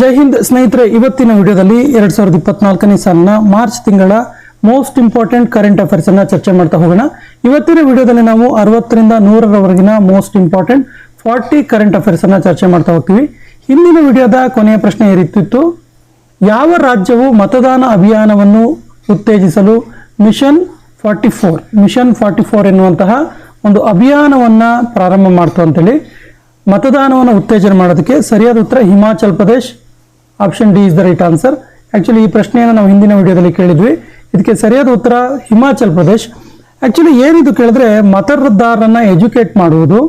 ಜೈ ಹಿಂದ್ ಸ್ನೇಹಿತರೆ, ಇವತ್ತಿನ ವಿಡಿಯೋದಲ್ಲಿ ಎರಡ್ ಸಾವಿರದ ಇಪ್ಪತ್ನಾಲ್ಕನೇ ಸಾಲಿನ ಮಾರ್ಚ್ ತಿಂಗಳ ಮೋಸ್ಟ್ ಇಂಪಾರ್ಟೆಂಟ್ ಕರೆಂಟ್ ಅಫೇರ್ಸ್ ಅನ್ನ ಚರ್ಚೆ ಮಾಡ್ತಾ ಹೋಗೋಣ. ಇವತ್ತಿನ ವಿಡಿಯೋದಲ್ಲಿ ನಾವು ಅರವತ್ತರಿಂದ ನೂರರವರೆಗಿನ most important forty current affairs ಅನ್ನ ಚರ್ಚೆ ಮಾಡ್ತಾ ಹೋಗ್ತೀವಿ. ಹಿಂದಿನ ವಿಡಿಯೋದ ಕೊನೆಯ ಪ್ರಶ್ನೆ ಏರಿತ್ತಿತ್ತು ರೀತಿ ಯಾವ ರಾಜ್ಯವು ಮತದಾನ ಅಭಿಯಾನವನ್ನು ಉತ್ತೇಜಿಸಲು mission forty four, mission forty four ಎನ್ನುವಂತಹ ಒಂದು ಅಭಿಯಾನವನ್ನ ಪ್ರಾರಂಭ ಮಾಡ್ತು ಅಂತೇಳಿ. ಮತದಾನವನ್ನು ಉತ್ತೇಜನ ಮಾಡೋದಕ್ಕೆ ಸರಿಯಾದ ಉತ್ತರ Himachal Pradesh option D is the right answer actually ಈ ಪ್ರಶ್ನೆಯನ್ನು ನಾವು ಹಿಂದಿನ ವಿಡಿಯೋದಲ್ಲಿ ಕೇಳಿದ್ವಿ. ಇದಕ್ಕೆ ಸರಿಯಾದ ಉತ್ತರ ಹಿಮಾಚಲ್ ಪ್ರದೇಶ್ ಆಕ್ಚುಲಿ ಏನಿದು ಕೇಳಿದ್ರೆ ಮತದಾರರನ್ನ ಎಜುಕೇಟ್ ಮಾಡುವುದು.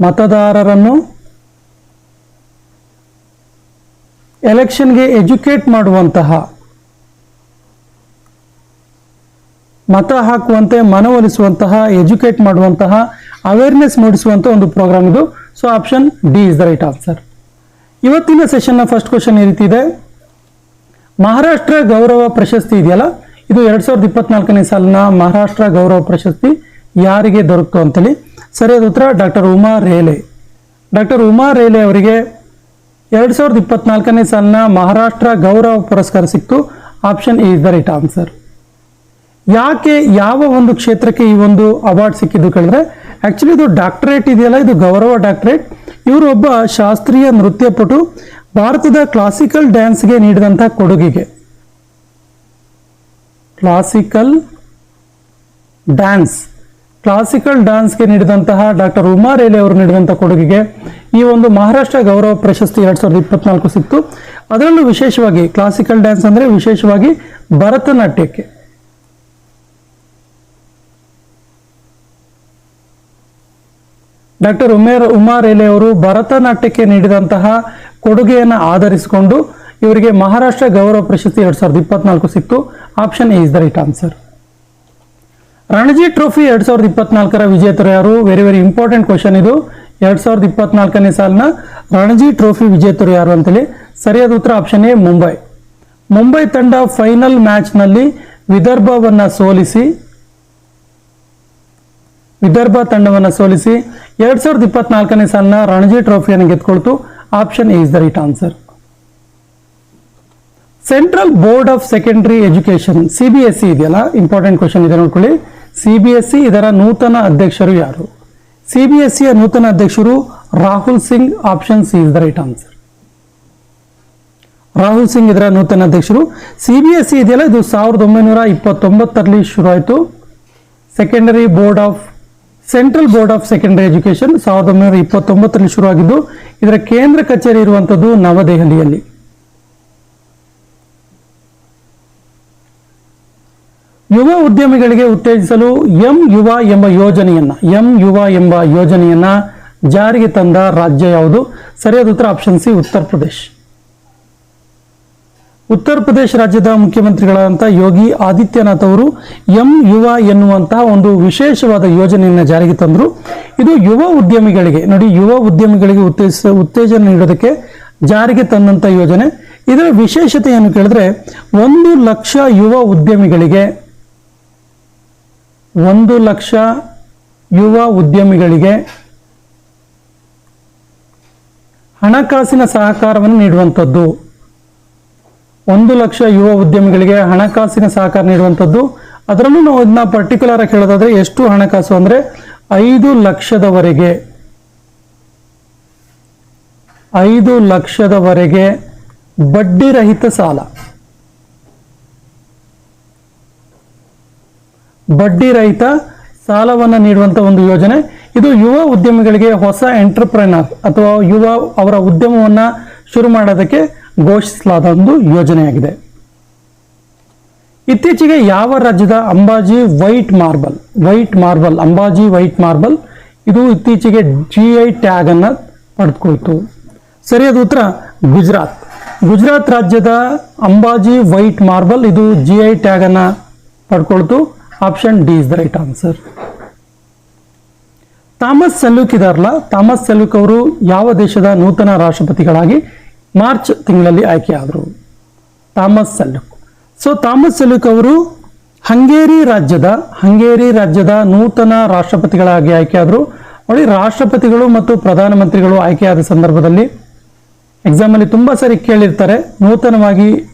ಮತದಾರರನ್ನು ಎಲೆಕ್ಷನ್ಗೆ ಎಜುಕೇಟ್ ಮಾಡುವಂತಹ, ಮತ ಹಾಕುವಂತೆ ಮನವೊಲಿಸುವಂತಹ ಎಜುಕೇಟ್ ಮಾಡುವಂತಹ ಅವೇರ್ನೆಸ್ ಮೂಡಿಸುವಂತ ಒಂದು ಪ್ರೋಗ್ರಾಮ್ ಇದು. So option D is the right answer ಇವತ್ತಿನ ಸೆಷನ್ನ ಫಸ್ಟ್ ಕ್ವಶನ್ ಈ ರೀತಿ ಇದೆ. ಮಹಾರಾಷ್ಟ್ರ ಗೌರವ ಪ್ರಶಸ್ತಿ ಇದೆಯಲ್ಲ? ಇದು ಎರಡು ಸಾವಿರದ ಇಪ್ಪತ್ನಾಲ್ಕನೇ ಸಾಲಿನ ಮಹಾರಾಷ್ಟ್ರ ಗೌರವ ಪ್ರಶಸ್ತಿ ಯಾರಿಗೆ ದೊರಕು ಅಂತೇಳಿ. ಸರಿಯಾದ ಉತ್ತರ ಡಾಕ್ಟರ್ ಉಮಾ ರೇಲೆ. ಡಾಕ್ಟರ್ ಉಮಾ ರೇಲೆ ಅವರಿಗೆ ಎರಡು ಸಾವಿರದ ಇಪ್ಪತ್ನಾಲ್ಕನೇ ಸಾಲಿನ ಮಹಾರಾಷ್ಟ್ರ ಗೌರವ ಪುರಸ್ಕಾರ ಸಿಕ್ತು. Option is the right answer ಯಾಕೆ ಯಾವ ಒಂದು ಕ್ಷೇತ್ರಕ್ಕೆ ಈ ಒಂದು ಅವಾರ್ಡ್ ಸಿಕ್ಕಿದ್ದು ಕೇಳಿದ್ರೆ ಆಕ್ಚುಲಿ ಇದು ಡಾಕ್ಟರೇಟ್ ಇದೆಯಲ್ಲ, ಇದು ಗೌರವ ಡಾಕ್ಟರೇಟ್ ಇವರು ಒಬ್ಬ ಶಾಸ್ತ್ರೀಯ ನೃತ್ಯಪಟು ಭಾರತದ ಕ್ಲಾಸಿಕಲ್ ಡ್ಯಾನ್ಸ್ಗೆ ನೀಡಿದಂಥ ಕೊಡುಗೆಗೆ. ಕ್ಲಾಸಿಕಲ್ ಡ್ಯಾನ್ಸ್ ಕ್ಲಾಸಿಕಲ್ ಡ್ಯಾನ್ಸ್ಗೆ ನೀಡಿದಂತಹ ಡಾಕ್ಟರ್ ಉಮಾ ರೇಲೆ ಅವರು ನೀಡಿದಂಥ ಕೊಡುಗೆಗೆ ಈ ಒಂದು ಮಹಾರಾಷ್ಟ್ರ ಗೌರವ ಪ್ರಶಸ್ತಿ ಎರಡು ಸಾವಿರದ ಇಪ್ಪತ್ನಾಲ್ಕು ಸಿಕ್ತು. ಅದರಲ್ಲೂ ವಿಶೇಷವಾಗಿ ಕ್ಲಾಸಿಕಲ್ ಡ್ಯಾನ್ಸ್ ಅಂದರೆ ವಿಶೇಷವಾಗಿ ಭರತನಾಟ್ಯಕ್ಕೆ. ಡಾಕ್ಟರ್ ಉಮೇರ್ ಉಮಾ ರೇಲೆ ಅವರು ಭರತನಾಟ್ಯಕ್ಕೆ ನೀಡಿದಂತಹ ಕೊಡುಗೆಯನ್ನು ಆಧರಿಸಿಕೊಂಡು ಇವರಿಗೆ ಮಹಾರಾಷ್ಟ್ರ ಗೌರವ ಪ್ರಶಸ್ತಿ ಎರಡ್ ಸಾವಿರದ ಇಪ್ಪತ್ನಾಲ್ಕು ಸಿಕ್ತು. Option is the right answer. Ranji trophy ಎರಡ್ ಸಾವಿರದ ಇಪ್ಪತ್ನಾಲ್ಕರ ವಿಜೇತರು ಯಾರು ವೆರಿ ವೆರಿ ಇಂಪಾರ್ಟೆಂಟ್ ಕ್ವಶನ್ ಇದು. ಎರಡ್ ಸಾವಿರದ ಇಪ್ಪತ್ನಾಲ್ಕನೇ ಸಾಲಿನ ರಣಜಿ ಟ್ರೋಫಿ ವಿಜೇತರು ಯಾರು ಅಂತೇಳಿ. ಸರಿಯಾದ ಉತ್ತರ ಆಪ್ಷನ್ ಎ, ಮುಂಬೈ. ಮುಂಬೈ ತಂಡ ಫೈನಲ್ ಮ್ಯಾಚ್ನಲ್ಲಿ ವಿದರ್ಭವನ್ನು ಸೋಲಿಸಿ ವಿದರ್ಭ ತಂಡವನ್ನು ಸೋಲಿಸಿ ಎರಡ್ ಸಾವಿರದ ಇಪ್ಪತ್ನಾಲ್ಕನೇ ಸಾಲಿನ ರಣಜಿ ಟ್ರೋಫಿಯನ್ನು ಗೆದ್ಕೊಳ್ತು option is the right answer. Central Board of Secondary Education CBSE ಇದೆಯಲ್ಲ? ಇಂಪಾರ್ಟೆಂಟ್ ಕ್ವಶನ್ ಇದೆ ನೋಡ್ಕೊಳ್ಳಿ. ಸಿಬಿಎಸ್ಇ ಇದರ ನೂತನ ಅಧ್ಯಕ್ಷರು ಯಾರು? ಸಿಬಿಎಸ್ಇಯ ನೂತನ ಅಧ್ಯಕ್ಷರು Rahul Singh, option C is the right answer. Rahul Singh ಇದರ ನೂತನ ಅಧ್ಯಕ್ಷರು. ಸಿಬಿಎಸ್ಇ ಇದೆಯಲ್ಲ? ಇದು ಸಾವಿರದ ಒಂಬೈನೂರ ಇಪ್ಪತ್ತೊಂಬತ್ತರಲ್ಲಿ ಶುರುವಾಯಿತು. Secondary Board of Central Board of Secondary Education ಸಾವಿರದ ಒಂಬೈನೂರ ಇಪ್ಪತ್ತೊಂಬತ್ತರಲ್ಲಿ ಶುರುವಾಗಿದ್ದು, ಇದರ ಕೇಂದ್ರ ಕಚೇರಿ ಇರುವಂತದ್ದು ನವದೆಹಲಿಯಲ್ಲಿ. ಯುವ ಉದ್ಯಮಿಗಳಿಗೆ ಉತ್ತೇಜಿಸಲು ಎಂ ಯುವ ಎಂಬ ಯೋಜನೆಯನ್ನ, ಎಂ ಯುವ ಎಂಬ ಯೋಜನೆಯನ್ನ ಜಾರಿಗೆ ತಂದ ರಾಜ್ಯ ಯಾವುದು? ಸರಿಯಾದ ಉತ್ತರ ಆಪ್ಷನ್ ಸಿ ಉತ್ತರ ಪ್ರದೇಶ್. ಉತ್ತರ ಪ್ರದೇಶ ರಾಜ್ಯದ ಮುಖ್ಯಮಂತ್ರಿಗಳಾದಂಥ ಯೋಗಿ ಆದಿತ್ಯನಾಥ್ ಅವರು ಎಂ ಯುವ ಎನ್ನುವಂತಹ ಒಂದು ವಿಶೇಷವಾದ ಯೋಜನೆಯನ್ನು ಜಾರಿಗೆ ತಂದರು. ಇದು ಯುವ ಉದ್ಯಮಿಗಳಿಗೆ, ನೋಡಿ ಯುವ ಉದ್ಯಮಿಗಳಿಗೆ ಉತ್ತೇಜಿಸ ಉತ್ತೇಜನ ನೀಡೋದಕ್ಕೆ ಜಾರಿಗೆ ತಂದಂಥ ಯೋಜನೆ. ಇದರ ವಿಶೇಷತೆ ಏನು ಕೇಳಿದ್ರೆ ಒಂದು ಲಕ್ಷ ಯುವ ಉದ್ಯಮಿಗಳಿಗೆ, ಒಂದು ಲಕ್ಷ ಯುವ ಉದ್ಯಮಿಗಳಿಗೆ ಹಣಕಾಸಿನ ಸಹಕಾರವನ್ನು ನೀಡುವಂಥದ್ದು. ಒಂದು ಲಕ್ಷ ಯುವ ಉದ್ಯಮಿಗಳಿಗೆ ಹಣಕಾಸಿನ ಸಹಕಾರ ನೀಡುವಂಥದ್ದು. ಅದರಲ್ಲೂ ನಾವು ಇದನ್ನ ಪರ್ಟಿಕ್ಯುಲರ್ ಆಗಿ ಹೇಳೋದಾದ್ರೆ ಎಷ್ಟು ಹಣಕಾಸು ಅಂದ್ರೆ ಐದು ಲಕ್ಷದವರೆಗೆ. ಐದು ಲಕ್ಷದವರೆಗೆ ಬಡ್ಡಿ ರಹಿತ ಸಾಲ. ಬಡ್ಡಿ ರಹಿತ ಸಾಲವನ್ನು ನೀಡುವಂತ ಒಂದು ಯೋಜನೆ. ಇದು ಯುವ ಉದ್ಯಮಿಗಳಿಗೆ ಹೊಸ ಎಂಟರ್ಪ್ರೈನರ್ ಅಥವಾ ಯುವ ಅವರ ಉದ್ಯಮವನ್ನ ಶುರು ಮಾಡೋದಕ್ಕೆ ಘೋಷಿಸಲಾದ ಒಂದು ಯೋಜನೆಯಾಗಿದೆ. ಇತ್ತೀಚೆಗೆ ಯಾವ ರಾಜ್ಯದ Ambaji white marble white marble, Ambaji white marble, ಇದು ಇತ್ತೀಚೆಗೆ ಜಿ ಐ ಟ್ಯಾಗ್ ಅನ್ನು ಪಡೆದುಕೊಳ್ತು. ಸರಿಯಾದ ಉತ್ತರ ಗುಜರಾತ್. ಗುಜರಾತ್ ರಾಜ್ಯದ ಅಂಬಾಜಿ ವೈಟ್ ಮಾರ್ಬಲ್, ಇದು ಜಿ ಐ ಟ್ಯಾಗ್ ಅನ್ನು ಪಡ್ಕೊಳ್ತು option D is the right answer. Thomas Sulyok ಇದಾರಲ್ಲ ಥಾಮಸ್ ಸೆಲ್ಯೂಕ್ ಅವರು ಯಾವ ದೇಶದ ನೂತನ ರಾಷ್ಟ್ರಪತಿಗಳಾಗಿ ಮಾರ್ಚ್ ತಿಂಗಳಲ್ಲಿ ಆಯ್ಕೆಯಾದರು. Thomas Sulyok. So, Thomas Sulyok ಅವರು ಹಂಗೇರಿ ರಾಜ್ಯದ ಹಂಗೇರಿ ರಾಜ್ಯದ ನೂತನ ರಾಷ್ಟ್ರಪತಿಗಳಾಗಿ ಆಯ್ಕೆಯಾದರು. ನೋಡಿ, ರಾಷ್ಟ್ರಪತಿಗಳು ಮತ್ತು ಪ್ರಧಾನಮಂತ್ರಿಗಳು ಆಯ್ಕೆಯಾದ ಸಂದರ್ಭದಲ್ಲಿ ಎಕ್ಸಾಮಲ್ಲಿ ತುಂಬ ಸರಿ ಕೇಳಿರ್ತಾರೆ, ನೂತನವಾಗಿ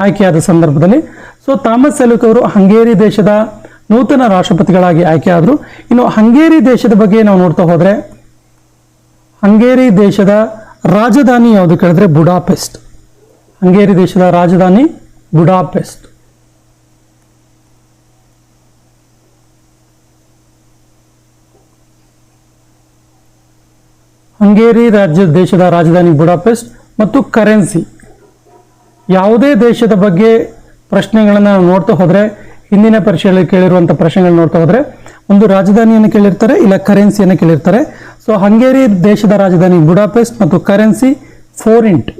ಆಯ್ಕೆಯಾದ ಸಂದರ್ಭದಲ್ಲಿ. ಸೊ, ಥಾಮಸ್ ಸೆಲುಕ್ ಅವರು ಹಂಗೇರಿ ದೇಶದ ನೂತನ ರಾಷ್ಟ್ರಪತಿಗಳಾಗಿ ಆಯ್ಕೆಯಾದರು. ಇನ್ನು ಹಂಗೇರಿ ದೇಶದ ಬಗ್ಗೆ ನಾವು ನೋಡ್ತಾ ಹೋದರೆ, ಹಂಗೇರಿ ದೇಶದ ರಾಜಧಾನಿ ಯಾವುದು ಕೇಳಿದ್ರೆ ಬುಡಾಪೆಸ್ಟ್. ಹಂಗೇರಿ ದೇಶದ ರಾಜಧಾನಿ ಬುಡಾಪೆಸ್ಟ್. ಹಂಗೇರಿ ರಾಜ್ಯ ದೇಶದ ರಾಜಧಾನಿ ಬುಡಾಪೆಸ್ಟ್ ಮತ್ತು ಕರೆನ್ಸಿ. ಯಾವುದೇ ದೇಶದ ಬಗ್ಗೆ ಪ್ರಶ್ನೆಗಳನ್ನು ನಾವು ನೋಡ್ತಾ ಹೋದರೆ, ಹಿಂದಿನ ಪರೀಕ್ಷೆಯಲ್ಲಿ ಕೇಳಿರುವಂಥ ಪ್ರಶ್ನೆಗಳನ್ನ ನೋಡ್ತಾ ಹೋದರೆ, ಒಂದು ರಾಜಧಾನಿಯನ್ನು ಕೇಳಿರ್ತಾರೆ, ಇಲ್ಲ ಕರೆನ್ಸಿಯನ್ನು ಕೇಳಿರ್ತಾರೆ. ಸೊ ಹಂಗೇರಿ ದೇಶದ ರಾಜಧಾನಿ ಬುಡಾಪೆಸ್ಟ್ ಮತ್ತು ಕರೆನ್ಸಿ ಫೋರಿಂಟ್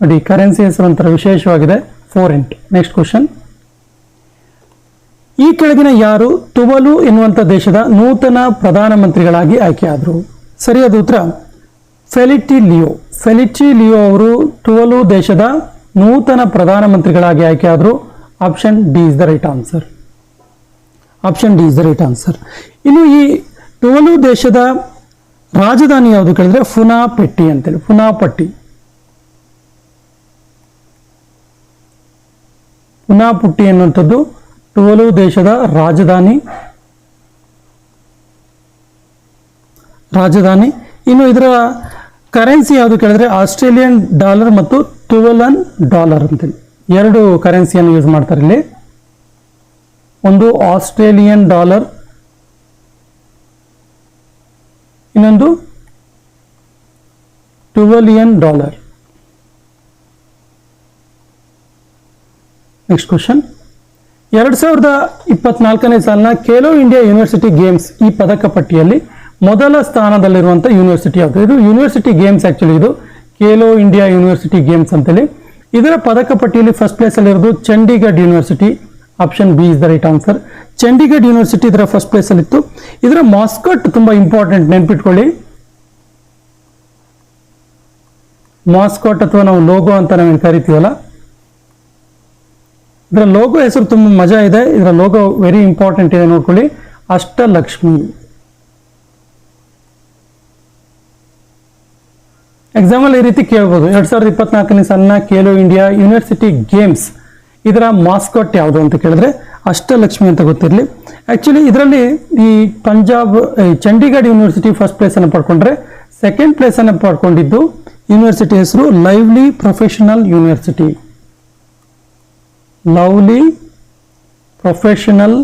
ನೋಡಿ ಕರೆನ್ಸಿ ಹೆಸರು ಒಂಥರ ವಿಶೇಷವಾಗಿದೆ ಫೋರಿಂಟ್ ನೆಕ್ಸ್ಟ್ ಕ್ವಶನ್ ಈ ಕೆಳಗಿನ ಯಾರು ತುವಲು ಎನ್ನುವಂಥ ದೇಶದ ನೂತನ ಪ್ರಧಾನಮಂತ್ರಿಗಳಾಗಿ ಆಯ್ಕೆಯಾದರು? ಸರಿಯಾದ ಉತ್ತರ ಫೆಲಿಟಿ ಲಿಯೋ ಫೆಲಿಟಿ ಲಿಯೋ ಅವರು ತುವಲು ದೇಶದ ನೂತನ ಪ್ರಧಾನಮಂತ್ರಿಗಳಾಗಿ ಆಯ್ಕೆಯಾದರು. Option D is the right answer option D is the right answer ಇನ್ನು ಈ ಟೋಲು ದೇಶದ ರಾಜಧಾನಿ ಯಾವುದು ಕೇಳಿದ್ರೆ ಫುನಾಪೆಟ್ಟಿ ಅಂತೇಳಿ, ಫುನಾಪಟ್ಟಿ. ಪುನಾಪುಟ್ಟಿ ಎನ್ನುವಂಥದ್ದು ಟೋಲು ದೇಶದ ರಾಜಧಾನಿ ರಾಜಧಾನಿ. ಇನ್ನು ಇದರ ಕರೆನ್ಸಿ ಯಾವುದು ಕೇಳಿದ್ರೆ ಆಸ್ಟ್ರೇಲಿಯನ್ ಡಾಲರ್ ಮತ್ತು ತುವಲನ್ ಡಾಲರ್ ಅಂತೇಳಿ. ಎರಡು ಕರೆನ್ಸಿಯನ್ನು ಯೂಸ್ ಮಾಡ್ತಾರೆ ಇಲ್ಲಿ. ಒಂದು ಆಸ್ಟ್ರೇಲಿಯನ್ ಡಾಲರ್, ಇನ್ನೊಂದು ಟುವಲಿಯನ್ ಡಾಲರ್. ನೆಕ್ಸ್ಟ್ ಕ್ವಶನ್ ಎರಡು ಸಾವಿರದ ಇಪ್ಪತ್ನಾಲ್ಕನೇ ಸಾಲಿನ ಖೇಲೋ ಇಂಡಿಯಾ ಯೂನಿವರ್ಸಿಟಿ ಗೇಮ್ಸ್ ಈ ಪದಕ ಪಟ್ಟಿಯಲ್ಲಿ ಮೊದಲ ಸ್ಥಾನದಲ್ಲಿರುವಂಥ ಯೂನಿವರ್ಸಿಟಿ ಯಾವುದು? ಇದು ಯೂನಿವರ್ಸಿಟಿ ಗೇಮ್ಸ್ ಆ್ಯಕ್ಚುಲಿ ಇದು. ಖೇಲೋ ಇಂಡಿಯಾ ಯೂನಿವರ್ಸಿಟಿ ಗೇಮ್ಸ್ ಅಂತೇಳಿ. ಇದರ ಪದಕ ಪಟ್ಟಿಯಲ್ಲಿ first ಪ್ಲೇಸಲ್ಲಿರೋದು Chandigarh University. Option B is the right answer Chandigarh University ಇದರ ಫಸ್ಟ್ ಪ್ಲೇಸಲ್ಲಿತ್ತು ಇದರ ಮಾಸ್ಕಟ್ ತುಂಬ ಇಂಪಾರ್ಟೆಂಟ್ ನೆನ್ಪಿಟ್ಕೊಳ್ಳಿ. ಮಾಸ್ಕಟ್ ಅಥವಾ ನಾವು ಲೋಗೋ ಅಂತ ನಾವೇನು ಕರಿತೀವಲ್ಲ? ಇದರ ಲೋಗೋ ಹೆಸರು ತುಂಬ ಮಜಾ ಇದೆ. ಇದರ ಲೋಗೋ ವೆರಿ ಇಂಪಾರ್ಟೆಂಟ್ ಇದೆ ನೋಡ್ಕೊಳ್ಳಿ. ಅಷ್ಟಲಕ್ಷ್ಮಿ. ಎಕ್ಸಾಂಪಲ್ ಈ ರೀತಿ ಕೇಳ್ಬೋದು. ಎರಡ್ ಸಾವಿರದ ಇಪ್ಪತ್ನಾಲ್ಕನೇ ಸಣ್ಣ ಖೇಲೋ ಇಂಡಿಯಾ ಯೂನಿವರ್ಸಿಟಿ ಗೇಮ್ಸ್ ಇದರ ಮಾಸ್ಕಾಟ್ ಯಾವುದು ಅಂತ ಕೇಳಿದ್ರೆ ಅಷ್ಟಲಕ್ಷ್ಮಿ ಅಂತ ಗೊತ್ತಿರಲಿ. ಆ್ಯಕ್ಚುಲಿ ಇದರಲ್ಲಿ ಈ Punjab Chandigarh university first ಪ್ಲೇಸನ್ನು ಪಡ್ಕೊಂಡ್ರೆ second ಪ್ಲೇಸನ್ನು ಪಡ್ಕೊಂಡಿದ್ದು ಯೂನಿವರ್ಸಿಟಿ ಹೆಸರು Lively Professional University Lovely Professional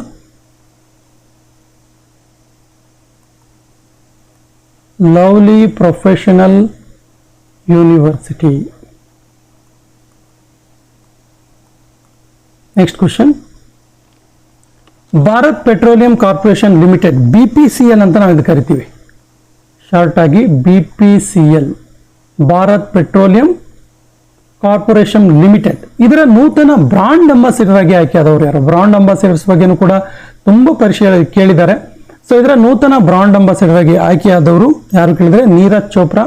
Lovely Professional University next question Bharat Petroleum Corporation Limited B P C L ಅಂತ ನಾವು ಇದು ಕರಿತೀವಿ. ಶಾರ್ಟ್ ಆಗಿ B P C L Bharat Petroleum Corporation Limited. ಇದರ ನೂತನ brand ambassador ಆಗಿ ಆಯ್ಕೆಯಾದವರು ಯಾರು? ಬ್ರಾಂಡ್ ಅಂಬಾಸಿಡರ್ಸ್ ಬಗ್ಗೆನೂ ಕೂಡ ತುಂಬ ಪರಿಶೀಲ ಕೇಳಿದ್ದಾರೆ. ಸೊ ಇದರ ನೂತನ ಬ್ರಾಂಡ್ ಅಂಬಾಸಿಡರ್ ಆಗಿ ಆಯ್ಕೆಯಾದವರು ಯಾರು ಕೇಳಿದ್ರೆ? ನೀರಜ್ ಚೋಪ್ರಾ,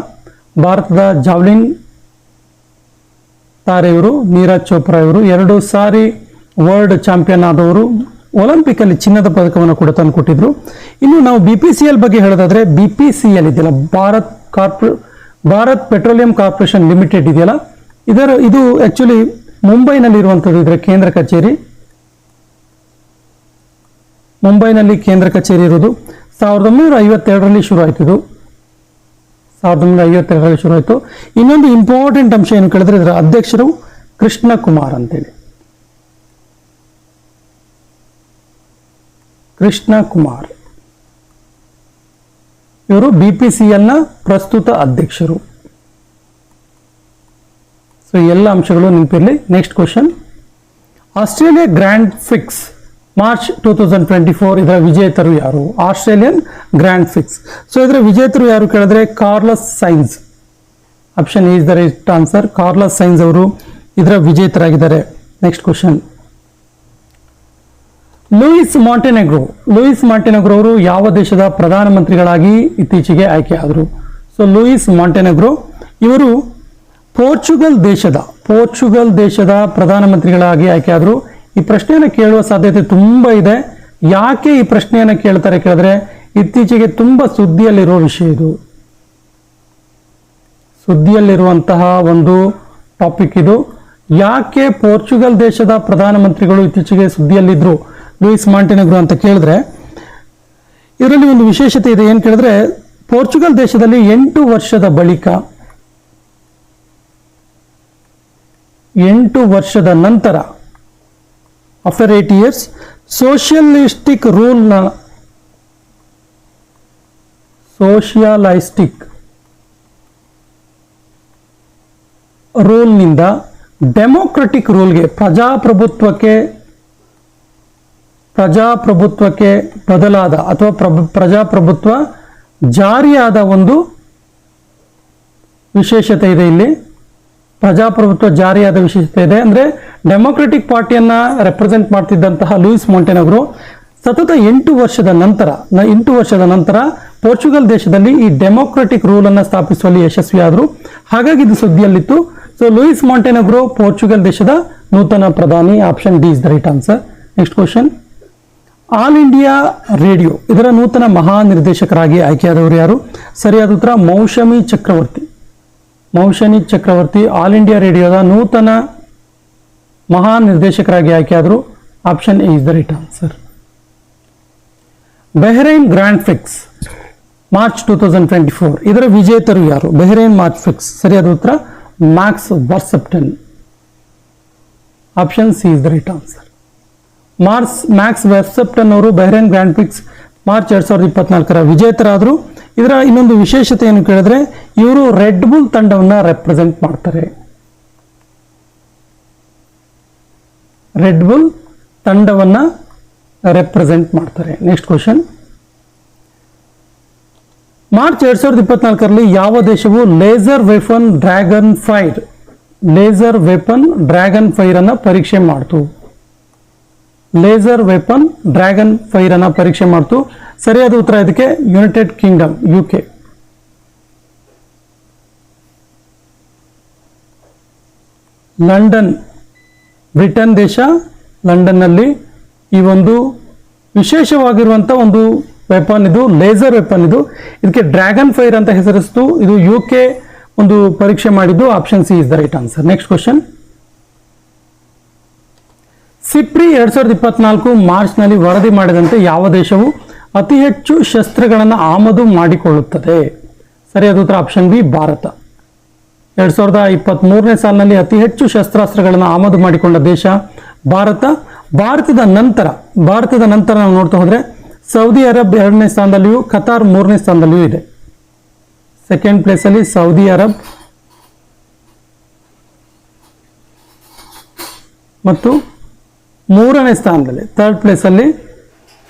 ಭಾರತದ ಜಾವ್ಲಿನ್ ತಾರೆ ಇವರು ನೀರಜ್ ಚೋಪ್ರಾ ಇವರು. ಎರಡು ಸಾರಿ ವರ್ಲ್ಡ್ ಚಾಂಪಿಯನ್ ಆದವರು ಒಲಿಂಪಿಕ್ ಅಲ್ಲಿ ಚಿನ್ನದ ಪದಕವನ್ನು ಕೂಡ ತಂದು ಕೊಟ್ಟಿದ್ರು. ಇನ್ನು ನಾವು ಬಿ ಪಿ ಸಿ ಎಲ್ ಬಗ್ಗೆ ಹೇಳೋದಾದ್ರೆ ಬಿ ಪಿ ಸಿ ಎಲ್ ಇದೆಯಲ್ಲ, Bharat corp, Bharat Petroleum Corporation Limited ಇದೆಯಲ್ಲ? ಇದರ, ಇದು ಆ್ಯಕ್ಚುಲಿ ಮುಂಬೈನಲ್ಲಿ ಇರುವಂಥದ್ದು ಇದರ ಕೇಂದ್ರ ಕಚೇರಿ. ಮುಂಬೈನಲ್ಲಿ ಕೇಂದ್ರ ಕಚೇರಿ ಇರೋದು. ಸಾವಿರದ ಒಂಬೈನೂರ ಐವತ್ತೆರಡರಲ್ಲಿ ಶುರು ಇದು. ಸಾವಿರದ ಒಂಬೈನೂರ ಐವತ್ತೆರಡರಲ್ಲಿ ಶುರು ಆಯಿತು ಇನ್ನೊಂದು ಇಂಪಾರ್ಟೆಂಟ್ ಅಂಶ ಏನು ಕೇಳಿದ್ರೆ ಇದರ ಅಧ್ಯಕ್ಷರು ಕೃಷ್ಣ ಕುಮಾರ್ ಅಂತೇಳಿ. ಕೃಷ್ಣ ಕುಮಾರ್. ಇವರು ಬಿ ಪಿ ಪ್ರಸ್ತುತ ಅಧ್ಯಕ್ಷರು. ಸೊ ಎಲ್ಲ ಅಂಶಗಳು ನೆನಪಿರಲಿ next question Australia Grand Prix March two thousand twenty four ಇದರ ವಿಜೇತರು ಯಾರು? ಆಸ್ಟ್ರೇಲಿಯನ್ ಗ್ರ್ಯಾಂಡ್ ಫಿಕ್ಸ್ ಸೊ ಇದರ ವಿಜೇತರು ಯಾರು ಕೇಳಿದ್ರೆ Carlos Sainz. Option is the right answer Carlos Sainz ಅವರು ಇದರ ವಿಜೇತರಾಗಿದ್ದಾರೆ. Next question Luis Montenegro. Luis Montenegro ಅವರು ಯಾವ ದೇಶದ ಪ್ರಧಾನಮಂತ್ರಿಗಳಾಗಿ ಇತ್ತೀಚೆಗೆ ಆಯ್ಕೆಯಾದರು? ಸೊ ಲೂಯಿಸ್ ಮಾಂಟೆನೆಗ್ರೋ ಇವರು ಪೋರ್ಚುಗಲ್ ದೇಶದ ಪೋರ್ಚುಗಲ್ ದೇಶದ ಪ್ರಧಾನಮಂತ್ರಿಗಳಾಗಿ ಆಯ್ಕೆಯಾದರು. ಈ ಪ್ರಶ್ನೆಯನ್ನು ಕೇಳುವ ಸಾಧ್ಯತೆ ತುಂಬ ಇದೆ. ಯಾಕೆ ಈ ಪ್ರಶ್ನೆಯನ್ನು ಕೇಳ್ತಾರೆ ಕೇಳಿದ್ರೆ, ಇತ್ತೀಚೆಗೆ ತುಂಬ ಸುದ್ದಿಯಲ್ಲಿರುವ ವಿಷಯ ಇದು. ಸುದ್ದಿಯಲ್ಲಿರುವಂತಹ ಒಂದು ಟಾಪಿಕ್ ಇದು. ಯಾಕೆ ಪೋರ್ಚುಗಲ್ ದೇಶದ ಪ್ರಧಾನಮಂತ್ರಿಗಳು ಇತ್ತೀಚೆಗೆ ಸುದ್ದಿಯಲ್ಲಿದ್ರು? ಲೂಯಿಸ್ ಮಾಂಟೆನಗ್ರೋ ಅಂತ ಕೇಳಿದ್ರೆ, ಇದರಲ್ಲಿ ಒಂದು ವಿಶೇಷತೆ ಇದೆ, ಏನು ಕೇಳಿದ್ರೆ, ಪೋರ್ಚುಗಲ್ ದೇಶದಲ್ಲಿ ಎಂಟು ವರ್ಷದ ಬಳಿಕ, ಎಂಟು ವರ್ಷದ ನಂತರ ಆಫ್ಟರ್ ಏಟ್ ಇಯರ್ಸ್ ಸೋಷಿಯಲಿಸ್ಟಿಕ್ ರೂಲ್ನ ಸೋಷಿಯಲೈಸ್ಟಿಕ್ ರೂಲ್ನಿಂದ ಡೆಮೋಕ್ರೆಟಿಕ್ ರೂಲ್ಗೆ ಪ್ರಜಾಪ್ರಭುತ್ವಕ್ಕೆ ಪ್ರಜಾಪ್ರಭುತ್ವಕ್ಕೆ ಬದಲಾದ ಅಥವಾ ಪ್ರಭು, ಪ್ರಜಾಪ್ರಭುತ್ವ ಜಾರಿಯಾದ ಒಂದು ವಿಶೇಷತೆ ಇದೆ ಇಲ್ಲಿ. ಪ್ರಜಾಪ್ರಭುತ್ವ ಜಾರಿಯಾದ ವಿಶೇಷತೆ ಇದೆ. ಅಂದರೆ ಡೆಮೊಕ್ರೆಟಿಕ್ ಪಾರ್ಟಿಯನ್ನ ರೆಪ್ರೆಸೆಂಟ್ ಮಾಡ್ತಿದ್ದಂತಹ ಲೂಯಿಸ್ ಮೊಂಟೆನಗ್ರು ಸತತ ಎಂಟು ವರ್ಷದ ನಂತರ ಎಂಟು ವರ್ಷದ ನಂತರ ಪೋರ್ಚುಗಲ್ ದೇಶದಲ್ಲಿ ಈ ಡೆಮೊಕ್ರೆಟಿಕ್ ರೂಲ್ ಅನ್ನ ಸ್ಥಾಪಿಸುವಲ್ಲಿ ಯಶಸ್ವಿಯಾದರು. ಹಾಗಾಗಿ ಇದು ಸುದ್ದಿಯಲ್ಲಿತ್ತು. ಸೊ ಲೂಯಿಸ್ ಮಾಂಟೆನಗ್ರೋ ಪೋರ್ಚುಗಲ್ ದೇಶದ ನೂತನ ಪ್ರಧಾನಿ, option D is the right answer. Next question All India Radio, ಇದರ ನೂತನ ಮಹಾನಿರ್ದೇಶಕರಾಗಿ ಆಯ್ಕೆಯಾದವರು ಯಾರು? ಸರಿಯಾದ ಉತ್ತರ, ಮೌಶಮಿ ಚಕ್ರವರ್ತಿ. ಮೌಶಮಿ ಚಕ್ರವರ್ತಿ ಆಲ್ ಇಂಡಿಯಾ ರೇಡಿಯೋದ ನೂತನ ಮಹಾನಿರ್ದೇಶಕರಾಗಿ ಆಯ್ಕೆಯಾದರು. Option A is the right answer. Bahrain Grand Prix, March two thousand twenty four. ಇದರ ವಿಜೇತರು ಯಾರು? Bahrain March Prix. ಸರಿಯಾದ ಉತ್ತರ, Max Verstappen. Option C is the right answer. Mars, Max ವೆಸ್ಸೆಪ್ಟನ್ ಅವರು ಬಹ್ರೇನ್ ಗ್ರ್ಯಾಂಡ್ ಪಿಕ್ಸ್ ಮಾರ್ಚ್ ಎರಡು ಸಾವಿರದ ಇಪ್ಪತ್ನಾಲ್ಕರ ವಿಜೇತರಾದರು. ಇದರ ಇನ್ನೊಂದು ವಿಶೇಷತೆ ಏನು ಕೇಳಿದ್ರೆ, ಇವರು ರೆಡ್ ಬುಲ್ ತಂಡವನ್ನು ರೆಪ್ರೆಸೆಂಟ್ ಮಾಡ್ತಾರೆ. ರೆಡ್ ಬುಲ್ ತಂಡವನ್ನು ರೆಪ್ರೆಸೆಂಟ್ ಮಾಡ್ತಾರೆ. ನೆಕ್ಸ್ಟ್ ಕ್ವಶನ್ ಮಾರ್ಚ್ ಎರಡು ಸಾವಿರದ ಇಪ್ಪತ್ನಾಲ್ಕರಲ್ಲಿ ಯಾವ ದೇಶವು laser weapon Dragon Fire laser weapon Dragon Fire ಅನ್ನು ಪರೀಕ್ಷೆ ಮಾಡ್ತು? ಲೇಸರ್ ವೆಪನ್ ಡ್ರ್ಯಾಗನ್ ಫೈರ್ ಅನ್ನ ಪರೀಕ್ಷೆ ಮಾಡ್ತು. ಸರಿಯಾದ ಉತ್ತರ ಇದಕ್ಕೆ United Kingdom U K London Britain ದೇಶ ಲಂಡನ್ನಲ್ಲಿ ಈ ಒಂದು ವಿಶೇಷವಾಗಿರುವಂಥ ಒಂದು ವೆಪನ್ ಇದು ಲೇಸರ್ ವೆಪನ್ ಇದು. ಇದಕ್ಕೆ ಡ್ರ್ಯಾಗನ್ ಫೈರ್ ಅಂತ ಹೆಸರಿಸ್ತು. ಇದು ಯು ಕೆ ಒಂದು ಪರೀಕ್ಷೆ ಮಾಡಿದ್ದು option C is the right answer next question SIPRI ಎರಡು ಸಾವಿರದ ಇಪ್ಪತ್ನಾಲ್ಕು ಮಾರ್ಚ್ನಲ್ಲಿ ವರದಿ ಮಾಡಿದಂತೆ ಯಾವ ದೇಶವು ಅತಿ ಹೆಚ್ಚು ಶಸ್ತ್ರಗಳನ್ನು ಆಮದು ಮಾಡಿಕೊಳ್ಳುತ್ತದೆ? ಸರಿಯಾದ ಉತ್ತರ ಆಪ್ಷನ್ ಬಿ, ಭಾರತ. ಎರಡ್ ಸಾವಿರದ ಇಪ್ಪತ್ತ್ ಮೂರನೇ ಸಾಲಿನಲ್ಲಿ ಅತಿ ಹೆಚ್ಚು ಶಸ್ತ್ರಾಸ್ತ್ರಗಳನ್ನು ಆಮದು ಮಾಡಿಕೊಂಡ ದೇಶ ಭಾರತ. ಭಾರತದ ನಂತರ ಭಾರತದ ನಂತರ ನಾವು ನೋಡ್ತಾ ಹೋದರೆ ಸೌದಿ ಅರಬ್ ಎರಡನೇ ಸ್ಥಾನದಲ್ಲಿಯೂ ಕತಾರ್ ಮೂರನೇ ಸ್ಥಾನದಲ್ಲಿಯೂ ಇದೆ. ಸೆಕೆಂಡ್ ಪ್ಲೇಸಲ್ಲಿ ಸೌದಿ ಅರಬ್. ಮತ್ತು ಮೂರನೇ ಸ್ಥಾನದಲ್ಲಿ ಥರ್ಡ್ ಪ್ಲೇಸ್ ಅಲ್ಲಿ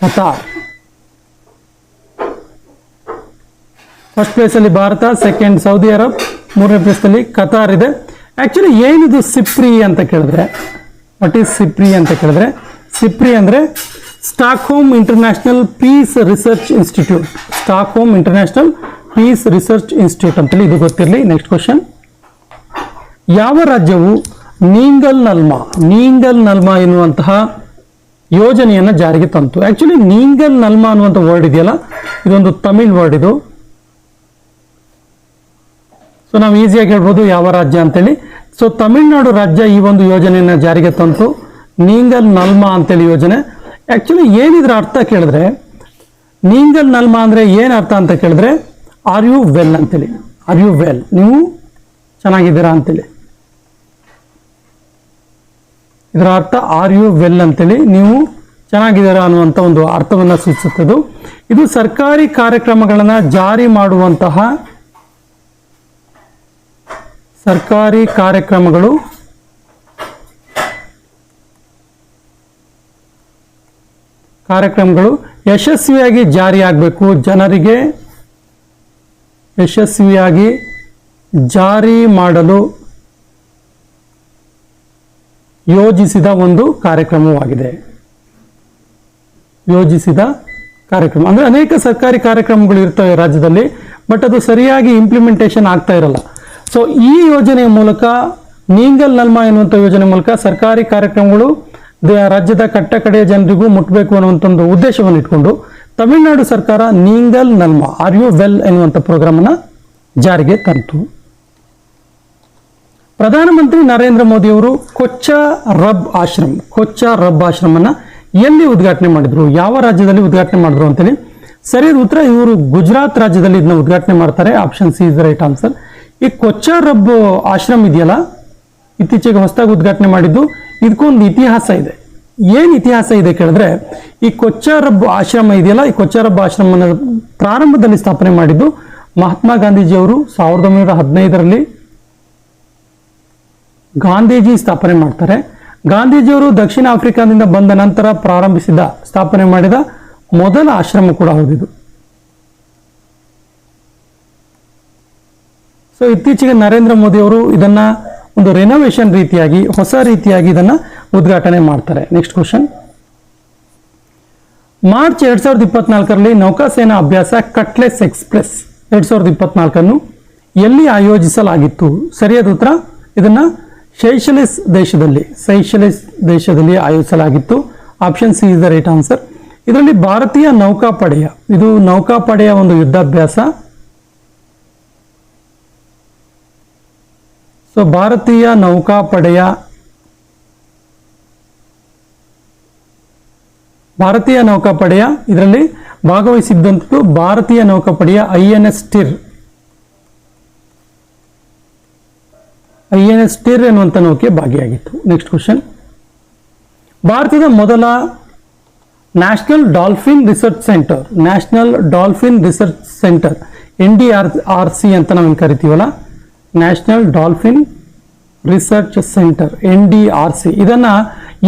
ಕತಾರ್ ಫಸ್ಟ್ ಪ್ಲೇಸ್ ಅಲ್ಲಿ ಭಾರತ ಸೆಕೆಂಡ್ ಸೌದಿ ಅರಬ್ ಮೂರನೇ ಪ್ಲೇಸ್ ಅಲ್ಲಿ ಕತಾರ್ ಇದೆ. ಆ್ಯಕ್ಚುಲಿ ಏನಿದು ಸಿಪ್ರಿ ಅಂತ ಕೇಳಿದ್ರೆ ವಾಟ್ ಈಸ್ ಸಿಪ್ರಿ ಅಂತ ಕೇಳಿದ್ರೆ ಸಿಪ್ರಿ ಅಂದ್ರೆ Stockholm International Peace Research Institute Stockholm International Peace Research Institute ಅಂತೇಳಿ ಇದು ಗೊತ್ತಿರಲಿ. ನೆಕ್ಸ್ಟ್ ಕ್ವಶನ್ ಯಾವ ರಾಜ್ಯವು ನೀಂಗಲ್ ನಲ್ಮಾ ನೀಂಗಲ್ ನಲ್ಮಾ ಎನ್ನುವಂತಹ ಯೋಜನೆಯನ್ನು ಜಾರಿಗೆ ತಂತು. ಆ್ಯಕ್ಚುಲಿ ನೀಂಗಲ್ ನಲ್ಮಾ ಅನ್ನುವಂಥ ವರ್ಡ್ ಇದೆಯಲ್ಲ? ಇದೊಂದು ತಮಿಳ್ ವರ್ಡ್ ಇದು. ಸೊ ನಾವು ಈಸಿಯಾಗಿ ಹೇಳ್ಬೋದು ಯಾವ ರಾಜ್ಯ ಅಂತೇಳಿ. ಸೊ ತಮಿಳುನಾಡು ರಾಜ್ಯ ಈ ಒಂದು ಯೋಜನೆಯನ್ನು ಜಾರಿಗೆ ತಂತು. ನೀಂಗಲ್ ನಲ್ಮಾ ಅಂತೇಳಿ ಯೋಜನೆ. ಆ್ಯಕ್ಚುಲಿ ಏನಿದ್ರ ಅರ್ಥ ಕೇಳಿದ್ರೆ, ನೀಂಗಲ್ ನಲ್ಮಾ ಅಂದ್ರೆ ಏನು ಅರ್ಥ ಅಂತ ಕೇಳಿದ್ರೆ ಆರ್ ಯು ವೆಲ್ ಅಂತೇಳಿ. ಆರ್ ಯು ವೆಲ್ ನೀವು ಚೆನ್ನಾಗಿದ್ದೀರಾ ಅಂತೇಳಿ. ಇದರ ಅರ್ಥ ಆರ್ ಯು ವೆಲ್ ಅಂತೇಳಿ ನೀವು ಚೆನ್ನಾಗಿದ್ದೀರಾ ಅನ್ನುವಂಥ ಒಂದು ಅರ್ಥವನ್ನು ಸೂಚಿಸುತ್ತದೆ ಇದು ಸರ್ಕಾರಿ ಕಾರ್ಯಕ್ರಮಗಳನ್ನು ಜಾರಿ ಮಾಡುವಂತಹ ಸರ್ಕಾರಿ ಕಾರ್ಯಕ್ರಮಗಳು. ಕಾರ್ಯಕ್ರಮಗಳು ಯಶಸ್ವಿಯಾಗಿ ಜಾರಿಯಾಗಬೇಕು ಜನರಿಗೆ ಯಶಸ್ವಿಯಾಗಿ ಜಾರಿ ಮಾಡಲು ಯೋಜಿಸಿದ ಒಂದು ಕಾರ್ಯಕ್ರಮವಾಗಿದೆ. ಯೋಜಿಸಿದ ಕಾರ್ಯಕ್ರಮ. ಅಂದ್ರೆ ಅನೇಕ ಸರ್ಕಾರಿ ಕಾರ್ಯಕ್ರಮಗಳು ಇರ್ತವೆ ರಾಜ್ಯದಲ್ಲಿ ಬಟ್ ಅದು ಸರಿಯಾಗಿ ಇಂಪ್ಲಿಮೆಂಟೇಷನ್ ಆಗ್ತಾ ಇರಲ್ಲ. ಸೊ ಈ ಯೋಜನೆಯ ಮೂಲಕ, ನೀಂಗಲ್ ನಲ್ಮಾ ಎನ್ನುವಂಥ ಯೋಜನೆ ಮೂಲಕ ಸರ್ಕಾರಿ ಕಾರ್ಯಕ್ರಮಗಳು ರಾಜ್ಯದ ಕಟ್ಟ ಕಡೆಯ ಜನರಿಗೂ ಮುಟ್ಟಬೇಕು ಅನ್ನುವಂಥ ಒಂದು ಉದ್ದೇಶವನ್ನು ಇಟ್ಕೊಂಡು, ತಮಿಳುನಾಡು ಸರ್ಕಾರ Neengal Nalama R U well ಎನ್ನುವಂಥ ಪ್ರೋಗ್ರಾಮನ್ನು ಜಾರಿಗೆ ತಂತು. ಪ್ರಧಾನಮಂತ್ರಿ ನರೇಂದ್ರ ಮೋದಿ ಅವರು ಕೊಚ್ಚ ರಬ್ ಆಶ್ರಮ್, ಕೊಚ್ಚ ರಬ್ ಆಶ್ರಮನ ಎಲ್ಲಿ ಉದ್ಘಾಟನೆ ಮಾಡಿದ್ರು, ಯಾವ ರಾಜ್ಯದಲ್ಲಿ ಉದ್ಘಾಟನೆ ಮಾಡಿದ್ರು ಅಂತೇಳಿ. ಸರಿಯಾದ ಉತ್ತರ ಇವರು ಗುಜರಾತ್ ರಾಜ್ಯದಲ್ಲಿ ಇದನ್ನ ಉದ್ಘಾಟನೆ ಮಾಡ್ತಾರೆ. Option C is right answer. ಈ ಕೊಚ್ಚ ರಬ್ ಆಶ್ರಮ್ ಇದೆಯಲ್ಲ, ಇತ್ತೀಚೆಗೆ ಹೊಸದಾಗಿ ಉದ್ಘಾಟನೆ ಮಾಡಿದ್ದು, ಇದಕ್ಕೊಂದು ಇತಿಹಾಸ ಇದೆ. ಏನು ಇತಿಹಾಸ ಇದೆ ಕೇಳಿದ್ರೆ, ಈ ಕೊಚ್ಚ ರಬ್ ಆಶ್ರಮ ಇದೆಯಲ್ಲ, ಈ ಕೊಚ್ಚ ರಬ್ ಆಶ್ರಮನ ಪ್ರಾರಂಭದಲ್ಲಿ ಸ್ಥಾಪನೆ ಮಾಡಿದ್ದು ಮಹಾತ್ಮ ಗಾಂಧೀಜಿಯವರು ಸಾವಿರದ ಒಂಬೈನೂರ ಹದಿನೈದರಲ್ಲಿ ಗಾಂಧೀಜಿ ಸ್ಥಾಪನೆ ಮಾಡ್ತಾರೆ. ಗಾಂಧೀಜಿಯವರು ದಕ್ಷಿಣ ಆಫ್ರಿಕಾದಿಂದ ಬಂದ ನಂತರ ಪ್ರಾರಂಭಿಸಿದ ಸ್ಥಾಪನೆ ಮಾಡಿದ ಮೊದಲ ಆಶ್ರಮ ಕೂಡ ಹೌದಿದು. ಸೊ ಇತ್ತೀಚೆಗೆ ನರೇಂದ್ರ ಮೋದಿ ಅವರು ಇದನ್ನ ಒಂದು ರೆನೋವೇಷನ್ ರೀತಿಯಾಗಿ, ಹೊಸ ರೀತಿಯಾಗಿ ಇದನ್ನ ಉದ್ಘಾಟನೆ ಮಾಡ್ತಾರೆ. ನೆಕ್ಸ್ಟ್ ಕ್ವಶನ್ ಮಾರ್ಚ್ ಎರಡ್ ಸಾವಿರದ ಇಪ್ಪತ್ನಾಲ್ಕರಲ್ಲಿ ನೌಕಾಸೇನಾ ಅಭ್ಯಾಸ ಕಟ್ಲೆಸ್ ಎಕ್ಸ್ಪ್ರೆಸ್ ಎರಡ್ ಸಾವಿರದ ಇಪ್ಪತ್ನಾಲ್ಕನ್ನು ಎಲ್ಲಿ ಆಯೋಜಿಸಲಾಗಿತ್ತು? ಸರಿಯಾದ ಉತ್ತರ, ಇದನ್ನ ಶೈಶಲಿಸ್ ದೇಶದಲ್ಲಿ ಸೈಶಲಿಸ್ ದೇಶದಲ್ಲಿ ಆಯೋಜಿಸಲಾಗಿತ್ತು. Option C is the right answer ಇದರಲ್ಲಿ ಭಾರತೀಯ ನೌಕಾಪಡೆಯ, ಇದು ನೌಕಾಪಡೆಯ ಒಂದು ಯುದ್ಧಾಭ್ಯಾಸ. ಸೊ ಭಾರತೀಯ ನೌಕಾಪಡೆಯ ಭಾರತೀಯ ನೌಕಾಪಡೆಯ, ಇದರಲ್ಲಿ ಭಾಗವಹಿಸಿದ್ದಂಥದ್ದು ಭಾರತೀಯ ನೌಕಾಪಡೆಯ I N S Tir. I N S Tir ಎನ್ನುವಂಥ ನೌಕೆ ಭಾಗಿಯಾಗಿತ್ತು. ನೆಕ್ಸ್ಟ್ ಕ್ವಶನ್ ಭಾರತದ ಮೊದಲ National Dolphin Research Centre National Dolphin Research Centre N D R R C ಅಂತ ನಾವೇನು ಕರಿತೀವಲ್ಲ? National Dolphin Research Centre N D R C ಇದನ್ನ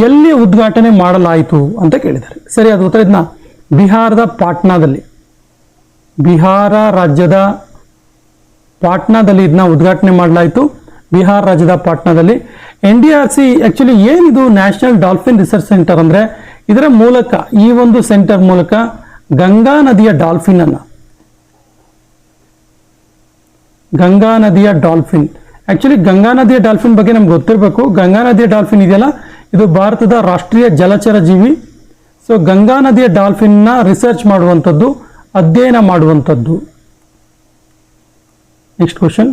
ಎಲ್ಲಿ ಉದ್ಘಾಟನೆ ಮಾಡಲಾಯಿತು ಅಂತ ಕೇಳಿದ್ದಾರೆ. ಸರಿ, ಅದು ಉತ್ತರ ಇದನ್ನ ಬಿಹಾರದ ಪಾಟ್ನಾದಲ್ಲಿ. ಬಿಹಾರ ರಾಜ್ಯದ ಪಾಟ್ನಾದಲ್ಲಿ ಇದನ್ನ ಉದ್ಘಾಟನೆ ಮಾಡಲಾಯಿತು. ಬಿಹಾರ ರಾಜ್ಯದ ಪಾಟ್ನಾದಲ್ಲಿ N D R C actually ಏನಿದು ನ್ಯಾಷನಲ್ ಡಾಲ್ಫಿನ್ ರಿಸರ್ಚ್ ಸೆಂಟರ್ ಅಂದ್ರೆ ಇದರ ಮೂಲಕ ಈ ಒಂದು ಸೆಂಟರ್ ಮೂಲಕ ಗಂಗಾ ನದಿಯ ಡಾಲ್ಫಿನ್ ಅನ್ನ. ಗಂಗಾ ನದಿಯ ಡಾಲ್ಫಿನ್ ಆ್ಯಕ್ಚುಲಿ ಗಂಗಾ ನದಿಯ ಡಾಲ್ಫಿನ್ ಬಗ್ಗೆ ನಮ್ಗೆ ಗೊತ್ತಿರಬೇಕು. ಗಂಗಾ ನದಿಯ ಡಾಲ್ಫಿನ್ ಇದೆಯಲ್ಲ? ಇದು ಭಾರತದ ರಾಷ್ಟ್ರೀಯ ಜಲಚರ ಜೀವಿ. ಸೊ ಗಂಗಾ ನದಿಯ ಡಾಲ್ಫಿನ್ನ ರಿಸರ್ಚ್ ಮಾಡುವಂಥದ್ದು, ಅಧ್ಯಯನ ಮಾಡುವಂಥದ್ದು. ನೆಕ್ಸ್ಟ್ ಕ್ವಶನ್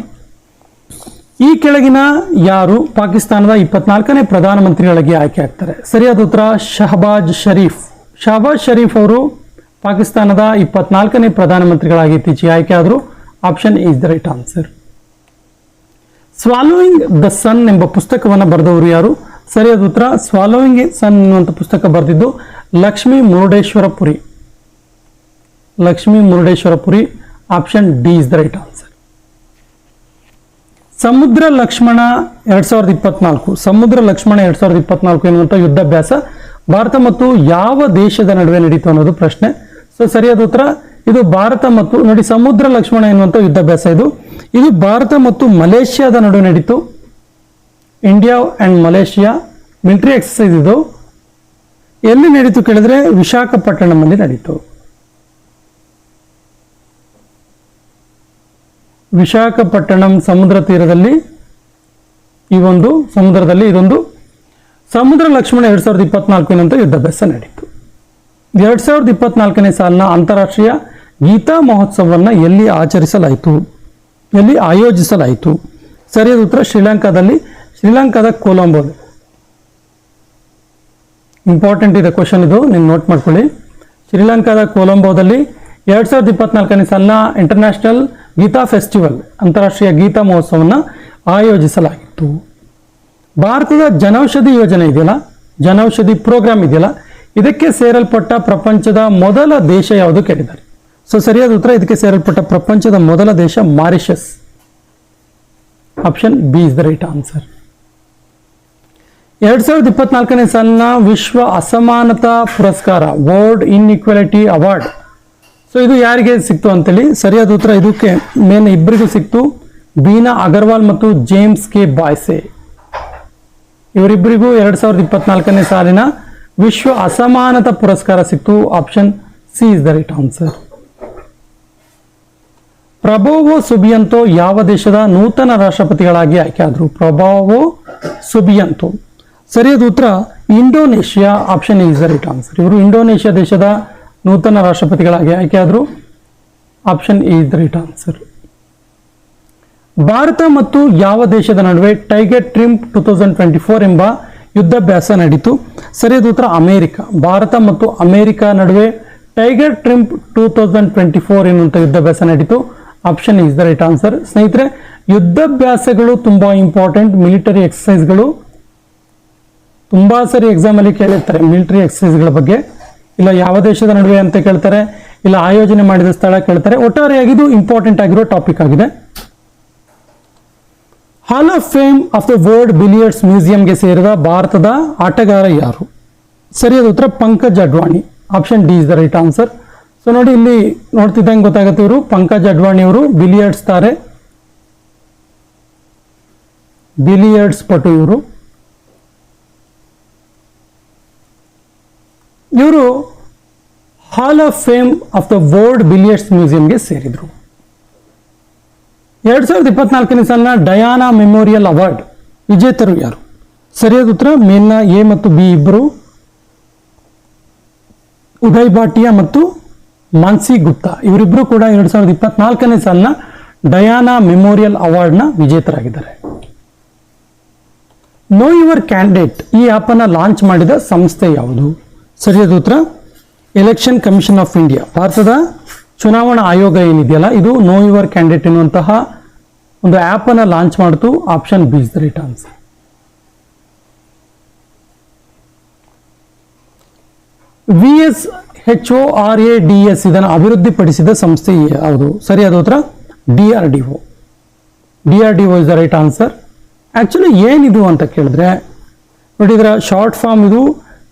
ಈ ಕೆಳಗಿನ ಯಾರು ಪಾಕಿಸ್ತಾನದ ಇಪ್ಪತ್ನಾಲ್ಕನೇ ಪ್ರಧಾನಮಂತ್ರಿಗಳಿಗೆ ಆಯ್ಕೆ ಆಗ್ತಾರೆ? ಸರಿಯಾದ ಉತ್ತರ, ಶಹಬಾಜ್ ಶರೀಫ್. ಶಹಬಾಜ್ ಶರೀಫ್ ಅವರು ಪಾಕಿಸ್ತಾನದ ಇಪ್ಪತ್ನಾಲ್ಕನೇ ಪ್ರಧಾನಮಂತ್ರಿಗಳಾಗಿ ಇತ್ತೀಚೆಗೆ ಆಯ್ಕೆ ಆದರು. Option is the right answer. Swallowing the Sun ಎಂಬ ಪುಸ್ತಕವನ್ನು ಬರೆದವರು ಯಾರು? ಸರಿಯಾದ ಉತ್ತರ ಸ್ವಾಲೋಯಿಂಗ್ ಸನ್ ಎನ್ನುವಂಥ ಪುಸ್ತಕ ಬರೆದಿದ್ದು Lakshmi Murdeshwar Puri. Lakshmi Murdeshwar Puri, option D is the right answer. Samudra Lakshmana ಎರಡ್ ಸಾವಿರದ ಇಪ್ಪತ್ನಾಲ್ಕು. ಸಮುದ್ರ ಲಕ್ಷ್ಮಣ ಎರಡ್ ಸಾವಿರದ ಇಪ್ಪತ್ನಾಲ್ಕು ಎನ್ನುವಂಥ ಯುದ್ಧಾಭ್ಯಾಸ ಭಾರತ ಮತ್ತು ಯಾವ ದೇಶದ ನಡುವೆ ನಡೀತು ಅನ್ನೋದು ಪ್ರಶ್ನೆ. ಸೊ ಸರಿಯಾದ ಉತ್ತರ, ಇದು ಭಾರತ ಮತ್ತು ನೋಡಿ, ಸಮುದ್ರ ಲಕ್ಷ್ಮಣ ಎನ್ನುವಂಥ ಯುದ್ಧಾಭ್ಯಾಸ ಇದು. ಇದು ಭಾರತ ಮತ್ತು ಮಲೇಷ್ಯಾದ ನಡುವೆ ನಡೀತು. India and Malaysia military exercise ಇದು. ಎಲ್ಲಿ ನಡೀತು ಕೇಳಿದ್ರೆ ವಿಶಾಖಪಟ್ಟಣಮಲ್ಲಿ ನಡೀತು. ವಿಶಾಖಪಟ್ಟಣಂ ಸಮುದ್ರ ತೀರದಲ್ಲಿ ಈ ಒಂದು ಸಮುದ್ರದಲ್ಲಿ ಇದೊಂದು ಸಮುದ್ರ ಲಕ್ಷ್ಮಣ ಎರಡ್ ಸಾವಿರದ ಇಪ್ಪತ್ನಾಲ್ಕಿನಂತ ಯುದ್ಧಾಭ್ಯಾಸ ನಡೀತು. ಎರಡು ಸಾವಿರದ ಇಪ್ಪತ್ನಾಲ್ಕನೇ ಸಾಲಿನ ಅಂತಾರಾಷ್ಟ್ರೀಯ ಗೀತಾ ಮಹೋತ್ಸವವನ್ನು ಎಲ್ಲಿ ಆಚರಿಸಲಾಯಿತು? ಎಲ್ಲಿ ಆಯೋಜಿಸಲಾಯಿತು? ಸರಿಯಾದ ಉತ್ತರ ಶ್ರೀಲಂಕಾದಲ್ಲಿ, ಶ್ರೀಲಂಕಾದ ಕೊಲಂಬೋ ಇಂಪಾರ್ಟೆಂಟ್ ಇದೆ ಕ್ವಶನ್ ಇದು ನೀವು ನೋಟ್ ಮಾಡ್ಕೊಳ್ಳಿ. ಶ್ರೀಲಂಕಾದ ಕೊಲಂಬೋದಲ್ಲಿ ಎರಡು ಸಾವಿರದ ಇಪ್ಪತ್ನಾಲ್ಕನೇ ಸಾಲಿನ ಇಂಟರ್ನ್ಯಾಷನಲ್ ಗೀತಾ ಫೆಸ್ಟಿವಲ್, ಅಂತಾರಾಷ್ಟ್ರೀಯ ಗೀತಾ ಮಹೋತ್ಸವವನ್ನು ಆಯೋಜಿಸಲಾಗಿತ್ತು. ಭಾರತದ ಜನೌಷಧಿ ಯೋಜನೆ ಇದೆಯಲ್ಲ? ಜನೌಷಧಿ ಪ್ರೋಗ್ರಾಮ್ ಇದೆಯಲ್ಲ? ಇದಕ್ಕೆ ಸೇರಲ್ಪಟ್ಟ ಪ್ರಪಂಚದ ಮೊದಲ ದೇಶ ಯಾವುದು ಕೇಳಿದ್ದಾರೆ. ಸೊ ಸರಿಯಾದ ಉತ್ತರ, ಇದಕ್ಕೆ ಸೇರಲ್ಪಟ್ಟ ಪ್ರಪಂಚದ ಮೊದಲ ದೇಶ Mauritius. Option B is the right answer. ಎರಡ್ ಸಾವಿರದ ಇಪ್ಪತ್ನಾಲ್ಕನೇ ಸಾಲಿನ ವಿಶ್ವ ಅಸಮಾನತಾ ಪುರಸ್ಕಾರ, ವರ್ಲ್ಡ್ ಇನ್ಇಕ್ವಾಲಿಟಿ ಅವಾರ್ಡ್. ಸೊ ಇದು ಯಾರಿಗೆ ಸಿಕ್ತು ಅಂತೇಳಿ, ಸರಿಯಾದ ಉತ್ತರ ಇದಕ್ಕೆ ಮೇನ್ ಇಬ್ಬರಿಗೂ ಸಿಕ್ತು. ಬೀನಾ ಅಗರ್ವಾಲ್ ಮತ್ತು ಜೇಮ್ಸ್ ಕೆ ಬಾಯ್ಸೆ. ಇವರಿಬ್ಬರಿಗೂ ಎರಡ್ ಸಾವಿರದ ಇಪ್ಪತ್ನಾಲ್ಕನೇ ಸಾಲಿನ ವಿಶ್ವ ಅಸಮಾನತಾ ಪುರಸ್ಕಾರ ಸಿಕ್ತು. Option C is the right answer. Prabowo Subianto ಯಾವ ದೇಶದ ನೂತನ ರಾಷ್ಟ್ರಪತಿಗಳಾಗಿ ಆಯ್ಕೆಯಾದರು ಪ್ರಭಾವೋ ಸುಬಿಯಂತೋ. ಸರಿಯಾದ ಉತ್ತರ Indonesia. Option is the right answer. ಇವರು ಇಂಡೋನೇಷ್ಯಾ ದೇಶದ ನೂತನ ರಾಷ್ಟ್ರಪತಿಗಳಾಗಿ ಆಯ್ಕೆಯಾದರು option is the right answer. Bharat ಮತ್ತು ಯಾವ ದೇಶದ ನಡುವೆ Tiger Triumph two thousand twenty four ಎಂಬ ಯುದ್ಧಾಭ್ಯಾಸ ನಡೀತು. ಸರಿಯಾದ ಉತ್ತರ ಅಮೆರಿಕ. ಭಾರತ ಮತ್ತು ಅಮೆರಿಕ ನಡುವೆ Tiger Triumph two thousand twenty four ಎನ್ನುವಂಥ ಯುದ್ಧಾಭ್ಯಾಸ ನಡೀತು. Option is the right answer. ಸ್ನೇಹಿತರೆ, ಯುದ್ಧಾಭ್ಯಾಸಗಳು ತುಂಬಾ ಇಂಪಾರ್ಟೆಂಟ್. ಮಿಲಿಟರಿ ಎಕ್ಸಸೈಸ್ಗಳು ತುಂಬಾ ಸರಿ ಎಕ್ಸಾಮ್ ಅಲ್ಲಿ ಕೇಳಿರ್ತಾರೆ. ಮಿಲಿಟರಿ ಎಕ್ಸಸೈಸ್ಗಳ ಬಗ್ಗೆ. ಇಲ್ಲ ಯಾವ ದೇಶದ ನಡುವೆ ಅಂತ ಕೇಳ್ತಾರೆ, ಇಲ್ಲ ಆಯೋಜನೆ ಮಾಡಿದ ಸ್ಥಳ ಕೇಳ್ತಾರೆ ಒಟ್ಟಾರೆಯಾಗಿ ಇದು ಇಂಪಾರ್ಟೆಂಟ್ ಆಗಿರೋ ಟಾಪಿಕ್ ಆಗಿದೆ. Hall of Fame of the World Billiards ಮ್ಯೂಸಿಯಂಗೆ ಸೇರಿದ ಭಾರತದ ಆಟಗಾರ ಯಾರು? ಸರಿಯಾದ ಉತ್ತರ Pankaj Advani option D is the right answer so ನೋಡಿ, ಇಲ್ಲಿ ನೋಡ್ತಿದ್ದಂಗೆ ಗೊತ್ತಾಗುತ್ತೆ ಇವರು. ಪಂಕಜ್ ಅಡ್ವಾಣಿ ಅವರು ಬಿಲಿಯರ್ಡ್ಸ್ ತಾರೆ. ಬಿಲಿಯರ್ಡ್ಸ್ ಪಟು ಇವರು. ಇವರು Hall of Fame of the World Billiards ಮ್ಯೂಸಿಯಂಗೆ ಸೇರಿದರು. ಎರಡು ಸಾವಿರದ ಇಪ್ಪತ್ನಾಲ್ಕನೇ ಸಾಲಿನ ಡಯಾನಾ ಮೆಮೋರಿಯಲ್ ಅವಾರ್ಡ್ ವಿಜೇತರು ಯಾರು? ಸರಿಯಾದ ಉತ್ತರ, ಮೇನ್ನ, ಎ ಮತ್ತು ಬಿ ಇಬ್ಬರು ಉದಯ್ ಭಾಟಿಯಾ ಮತ್ತು ಮಾನ್ಸಿ ಗುಪ್ತಾ. ಇವರಿಬ್ಬರು ಕೂಡ ಎರಡ್ ಸಾವಿರದ ಇಪ್ಪತ್ನಾಲ್ಕನೇ ಸಾಲಿನ ಡಯಾನಾ ಮೆಮೋರಿಯಲ್ ಅವಾರ್ಡ್ನ ವಿಜೇತರಾಗಿದ್ದಾರೆ. ನೋ ಯುವರ್ ಕ್ಯಾಂಡಿಡೇಟ್ ಈ ಆಪ್ ಅನ್ನ ಲಾಂಚ್ ಮಾಡಿದ ಸಂಸ್ಥೆ ಯಾವುದು? ಸರಿಯಾದ ಉತ್ತರ? ಎಲೆಕ್ಷನ್ ಕಮಿಷನ್ ಆಫ್ ಇಂಡಿಯಾ ಭಾರತದ ಚುನಾವಣಾ ಆಯೋಗ ಏನಿದೆಯಲ್ಲ, ಇದು ನೋ ಯುವರ್ ಕ್ಯಾಂಡಿಡೇಟ್ ಎನ್ನುವಂತಹ ಒಂದು ಆಪ್ ಅನ್ನ ಲಾಂಚ್ ಮಾಡಿತು. Option B is the right answer V S H O R A D S ಇದನ್ನು ಅಭಿವೃದ್ಧಿಪಡಿಸಿದ ಸಂಸ್ಥೆ ಯಾವುದು? ಸರಿಯಾದ ಉತ್ತರ? D R D O D R D O is the right answer actually ಏನಿದು ಅಂತ ಕೇಳಿದ್ರೆ, ನೋಡಿದ್ರೆ ಶಾರ್ಟ್ ಫಾರ್ಮ್ ಇದು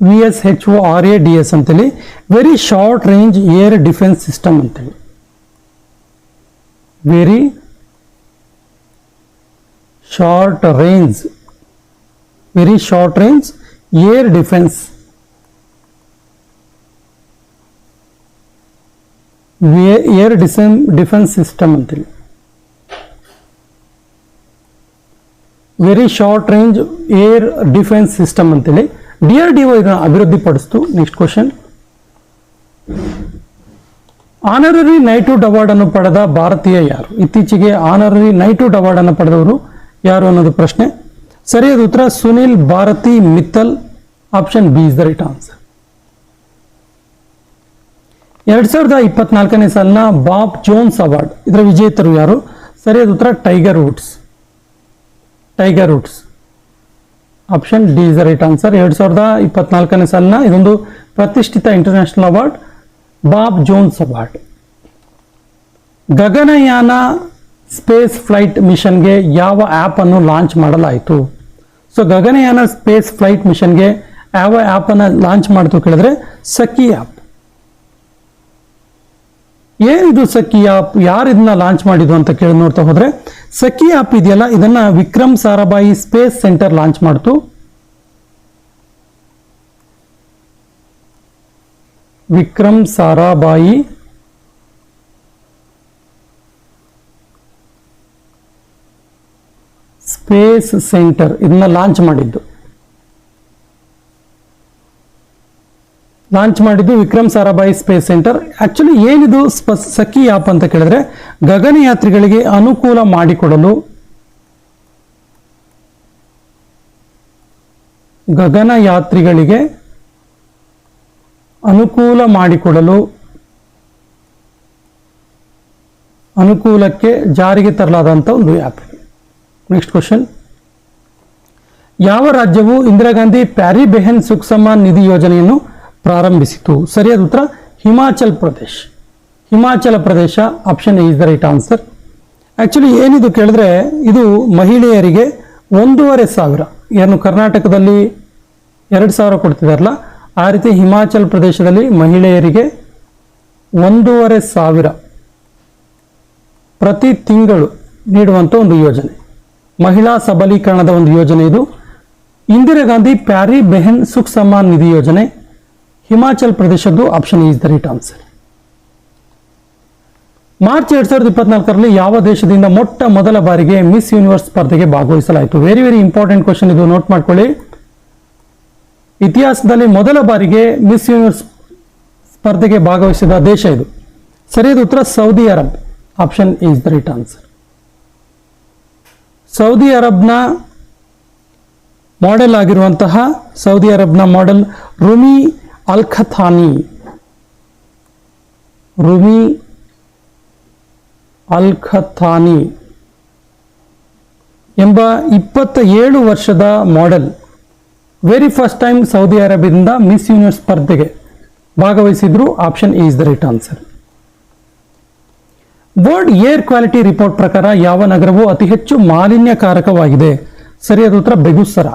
V S H O R A D S ಅಂತೇಳಿ very short range air defence system ಅಂತೇಳಿ. Very short range very short range air defence air defence defence system ಅಂತೇಳಿ. Very short range air defence system ಅಂತೇಳಿ. D R D O ಇದನ್ನು ಅಭಿವೃದ್ಧಿಪಡಿಸ್ತು. Next question honorary knighthood award ಅನ್ನು ಪಡೆದ ಭಾರತೀಯ ಯಾರು? ಇತ್ತೀಚೆಗೆ honorary knighthood award ಅನ್ನು ಪಡೆದವರು ಯಾರು ಅನ್ನೋದು ಪ್ರಶ್ನೆ. ಸರಿಯಾದ ಉತ್ತರ Sunil Bharti Mittal. Option B is the right answer ಎರಡ್ ಸಾವಿರದ ಇಪ್ಪತ್ನಾಲ್ಕನೇ ಸಾಲಿನ ಬಾಬ್ ಜೋನ್ಸ್ ಅವಾರ್ಡ್. ಇದರ ವಿಜೇತರು ಯಾರು? ಸರಿಯಾದ ಉತ್ತರ Tiger Woods. Tiger Woods. Option D is the right answer ಎರಡು ಸಾವಿರದ ಇಪ್ಪತ್ನಾಲ್ಕನೇ ಸಾಲಿನ ಇದೊಂದು ಪ್ರತಿಷ್ಠಿತ international award Bob Jones award Gaganyaan space flight ಮಿಷನ್ಗೆ ಯಾವ ಆ್ಯಪನ್ನು ಲಾಂಚ್ ಮಾಡಲಾಯಿತು? ಸೊ ಗಗನಯಾನ ಸ್ಪೇಸ್ ಫ್ಲೈಟ್ ಮಿಷನ್ಗೆ ಯಾವ ಆ್ಯಪನ್ನು ಲಾಂಚ್ ಮಾಡಿತು ಕೇಳಿದ್ರೆ ಸಖಿ ಆ್ಯಪ್ ಏನಿದು ಸಖಿ ಆಪ್ ಯಾರು ಇದನ್ನ ಲಾಂಚ್ ಮಾಡಿದ್ದು ಅಂತ ಕೇಳಿ ನೋಡ್ತಾ ಹೋದ್ರೆ, ಸಖಿ ಆಪ್ ಇದೆಯಲ್ಲ, ಇದನ್ನ Vikram Sarabhai Space Centre launch ಮಾಡ್ತು. ವಿಕ್ರಮ್ ಸಾರಾಭಾಯಿ ಸ್ಪೇಸ್ ಸೆಂಟರ್ ಇದನ್ನ ಲಾಂಚ್ ಮಾಡಿದ್ದು. ಲಾಂಚ್ ಮಾಡಿದ್ದು Vikram Sarabhai Space Centre actually ಏನಿದು ಸಖಿ ಆ್ಯಪ್ ಅಂತ ಕೇಳಿದ್ರೆ ಗಗನಯಾತ್ರಿಗಳಿಗೆ ಅನುಕೂಲ ಮಾಡಿಕೊಡಲು ಗಗನಯಾತ್ರಿಗಳಿಗೆ ಅನುಕೂಲ ಮಾಡಿಕೊಡಲು ಅನುಕೂಲಕ್ಕೆ ಜಾರಿಗೆ ತರಲಾದಂಥ ಒಂದು ಆ್ಯಪ್ ನೆಕ್ಸ್ಟ್ ಕ್ವಶನ್ ಯಾವ ರಾಜ್ಯವು ಇಂದಿರಾ ಗಾಂಧಿ ಪ್ಯಾರಿ ಬೆಹನ್ ಸಮ್ಮಾನ್ ನಿಧಿ ಯೋಜನೆಯನ್ನು ಪ್ರಾರಂಭಿಸಿತು. ಸರಿಯಾದ ಉತ್ತರ, Himachal Pradesh. Himachal Pradesh option is the right answer actually ಏನಿದು ಕೇಳಿದ್ರೆ, ಇದು ಮಹಿಳೆಯರಿಗೆ ಒಂದೂವರೆ ಸಾವಿರ. ಏನು ಕರ್ನಾಟಕದಲ್ಲಿ ಎರಡು ಸಾವಿರ ಕೊಡ್ತಿದಾರಲ್ಲ, ಆ ರೀತಿ ಹಿಮಾಚಲ್ ಪ್ರದೇಶದಲ್ಲಿ ಮಹಿಳೆಯರಿಗೆ ಒಂದೂವರೆ ಸಾವಿರ ಪ್ರತಿ ತಿಂಗಳು ನೀಡುವಂಥ ಒಂದು ಯೋಜನೆ. ಮಹಿಳಾ ಸಬಲೀಕರಣದ ಒಂದು ಯೋಜನೆ ಇದು. ಇಂದಿರಾ ಗಾಂಧಿ ಪ್ಯಾರಿ ಬೆಹನ್ ಸುಖ್ ಸಮ್ಮಾನ್ ನಿಧಿ ಯೋಜನೆ. Himachal ಪ್ರದೇಶದ್ದು option is the right answer March ಎರಡ್ ಸಾವಿರದ ಇಪ್ಪತ್ನಾಲ್ಕರಲ್ಲಿ ಯಾವ ದೇಶದಿಂದ ಮೊಟ್ಟ ಮೊದಲ ಬಾರಿಗೆ ಮಿಸ್ ಯೂನಿವರ್ಸ್ ಸ್ಪರ್ಧೆಗೆ ಭಾಗವಹಿಸಲಾಯಿತು? ವೆರಿ ವೆರಿ ಇಂಪಾರ್ಟೆಂಟ್ ಕ್ವಶನ್ ಇದು. ನೋಟ್ ಮಾಡ್ಕೊಳ್ಳಿ. ಇತಿಹಾಸದಲ್ಲಿ ಮೊದಲ ಬಾರಿಗೆ ಮಿಸ್ ಯೂನಿವರ್ಸ್ ಸ್ಪರ್ಧೆಗೆ ಭಾಗವಹಿಸಿದ ದೇಶ ಇದು. ಸರಿಯಾದ ಉತ್ತರ Saudi Arab. Option is the right answer Saudi ಅರಬ್ನ model ಆಗಿರುವಂತಹ Saudi ಅರಬ್ನ model Rumi Alqahtani Rumi Alqahtani ಎಂಬ ಇಪ್ಪತ್ತ ಏಳು ವರ್ಷದ model very first time Saudi ಅರೇಬಿಯಾದಿಂದ Miss Universe ಸ್ಪರ್ಧೆಗೆ ಭಾಗವಹಿಸಿದ್ರು. Option is the right answer world air quality report ಪ್ರಕಾರ ಯಾವ ನಗರವು ಅತಿ ಹೆಚ್ಚು ಮಾಲಿನ್ಯಕಾರಕವಾಗಿದೆ? ಸರಿಯಾದ ಉತ್ತರ ಬೆಗುಸರ.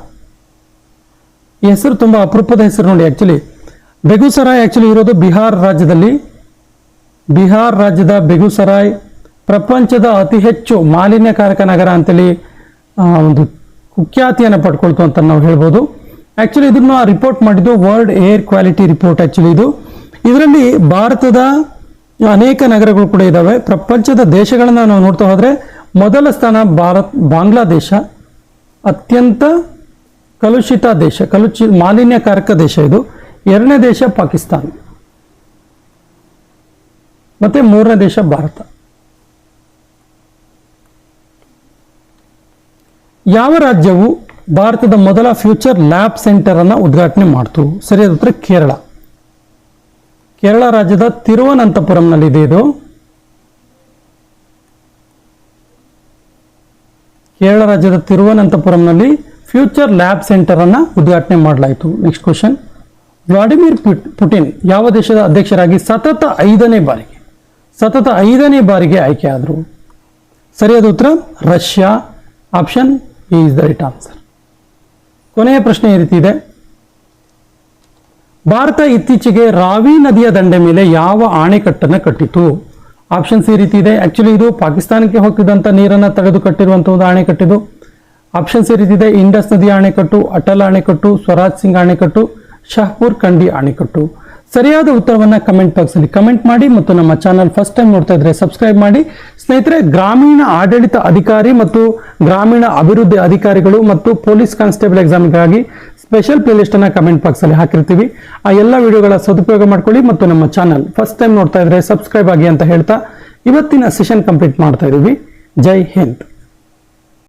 ಹೆಸರು ತುಂಬಾ ಅಪರೂಪದ ಹೆಸರು ನೋಡಿ. ಆಕ್ಚುಲಿ ಬೆಗುಸರಾಯ್ ಆಕ್ಚುಲಿ ಇರೋದು ಬಿಹಾರ್ ರಾಜ್ಯದಲ್ಲಿ. ಬಿಹಾರ್ ರಾಜ್ಯದ ಬೆಗುಸರಾಯ್ ಪ್ರಪಂಚದ ಅತಿ ಹೆಚ್ಚು ಮಾಲಿನ್ಯಕಾರಕ ನಗರ ಅಂತೇಳಿ ಒಂದು ಕುಖ್ಯಾತಿಯನ್ನು ಪಡ್ಕೊಳ್ತು ಅಂತ ನಾವು ಹೇಳ್ಬೋದು. ಆ್ಯಕ್ಚುಲಿ ಇದನ್ನು ಆ ರಿಪೋರ್ಟ್ ಮಾಡಿದ್ದು world air quality report actually ಇದು. ಇದರಲ್ಲಿ ಭಾರತದ ಅನೇಕ ನಗರಗಳು ಕೂಡ ಇದ್ದಾವೆ ಪ್ರಪಂಚದ ದೇಶಗಳನ್ನು ನಾವು ನೋಡ್ತಾ ಹೋದರೆ ಮೊದಲ ಸ್ಥಾನ ಭಾರತ್, ಬಾಂಗ್ಲಾದೇಶ. ಅತ್ಯಂತ ಕಲುಷಿತ ದೇಶ, ಕಲುಷಿ, ಮಾಲಿನ್ಯಕಾರಕ ದೇಶ ಇದು. ಎರಡನೇ ದೇಶ ಪಾಕಿಸ್ತಾನ. ಮತ್ತೆ ಮೂರನೇ ದೇಶ ಭಾರತ. ಯಾವ ರಾಜ್ಯವು ಭಾರತದ ಮೊದಲ ಫ್ಯೂಚರ್ ಲ್ಯಾಬ್ ಸೆಂಟರ್ ಅನ್ನ ಉದ್ಘಾಟನೆ ಮಾಡ್ತು? ಸರಿಯಾದ ಉತ್ತರ ಕೇರಳ. ಕೇರಳ ರಾಜ್ಯದ ತಿರುವನಂತಪುರಂನಲ್ಲಿದೆ ಇದು ಕೇರಳ ರಾಜ್ಯದ ತಿರುವನಂತಪುರಂನಲ್ಲಿ ಫ್ಯೂಚರ್ ಲ್ಯಾಬ್ ಸೆಂಟರ್ ಅನ್ನ ಉದ್ಘಾಟನೆ ಮಾಡಲಾಯಿತು. ನೆಕ್ಸ್ಟ್ ಕ್ವಶನ್ ವ್ಲಾಡಿಮಿರ್ ಪುಟಿನ್ ಯಾವ ದೇಶದ ಅಧ್ಯಕ್ಷರಾಗಿ ಸತತ ಐದನೇ ಬಾರಿಗೆ, ಸತತ ಐದನೇ ಬಾರಿಗೆ ಆಯ್ಕೆ ಆದರು? ಸರಿಯಾದ ಉತ್ತರ, Russia. Option is the right answer ಕೊನೆಯ ಪ್ರಶ್ನೆ ಈ ರೀತಿ ಇದೆ. ಭಾರತ ಇತ್ತೀಚೆಗೆ ರಾವಿ ನದಿಯ ದಂಡೆ ಮೇಲೆ ಯಾವ ಅಣೆಕಟ್ಟನ್ನು ಕಟ್ಟಿತು ಆಪ್ಷನ್ಸ್ ಈ ರೀತಿ ಇದೆ. ಆಕ್ಚುಲಿ ಇದು ಪಾಕಿಸ್ತಾನಕ್ಕೆ ಹೋಗ್ತಿದ್ದಂಥ ನೀರನ್ನು ತಡೆದು ಕಟ್ಟಿರುವಂಥ ಒಂದು ಅಣೆಕಟ್ಟಿದು ಆಪ್ಷನ್ಸ್ ಈ ರೀತಿ ಇದೆ. ಇಂಡಸ್ ನದಿಯ ಅಣೆಕಟ್ಟು ಅಟಲ್ ಅಣೆಕಟ್ಟು ಸ್ವರಾಜ್ ಸಿಂಗ್ ಅಣೆಕಟ್ಟು ಶಹಪುರ್ ಕಂಡಿ ಅಣೆಕಟ್ಟು ಸರಿಯಾದ ಉತ್ತರವನ್ನು ಕಮೆಂಟ್ ಬಾಕ್ಸಲ್ಲಿ ಕಮೆಂಟ್ ಮಾಡಿ ಮತ್ತು ನಮ್ಮ ಚಾನಲ್ ಫಸ್ಟ್ ಟೈಮ್ ನೋಡ್ತಾ ಇದ್ರೆ ಸಬ್ಸ್ಕ್ರೈಬ್ ಮಾಡಿ. ಸ್ನೇಹಿತರೆ, ಗ್ರಾಮೀಣ ಆಡಳಿತ ಅಧಿಕಾರಿ ಮತ್ತು ಗ್ರಾಮೀಣ ಅಭಿವೃದ್ಧಿ ಅಧಿಕಾರಿಗಳು ಮತ್ತು ಪೊಲೀಸ್ ಕಾನ್ಸ್ಟೇಬಲ್ ಎಕ್ಸಾಮ್ಗಾಗಿ ಸ್ಪೆಷಲ್ ಪ್ಲೇಲಿಸ್ಟ್ ಅನ್ನ ಕಮೆಂಟ್ ಬಾಕ್ಸ್ ಅಲ್ಲಿ ಹಾಕಿರ್ತೀವಿ. ಆ ಎಲ್ಲ ವಿಡಿಯೋಗಳ ಸದುಪಯೋಗ ಮಾಡ್ಕೊಳ್ಳಿ ಮತ್ತು ನಮ್ಮ ಚಾನಲ್ ಫಸ್ಟ್ ಟೈಮ್ ನೋಡ್ತಾ ಇದ್ರೆ ಸಬ್ಸ್ಕ್ರೈಬ್ ಆಗಿ ಅಂತ ಹೇಳ್ತಾ ಇವತ್ತಿನ ಸೆಷನ್ ಕಂಪ್ಲೀಟ್ ಮಾಡ್ತಾ ಇದೀವಿ ಜೈ ಹಿಂದ್.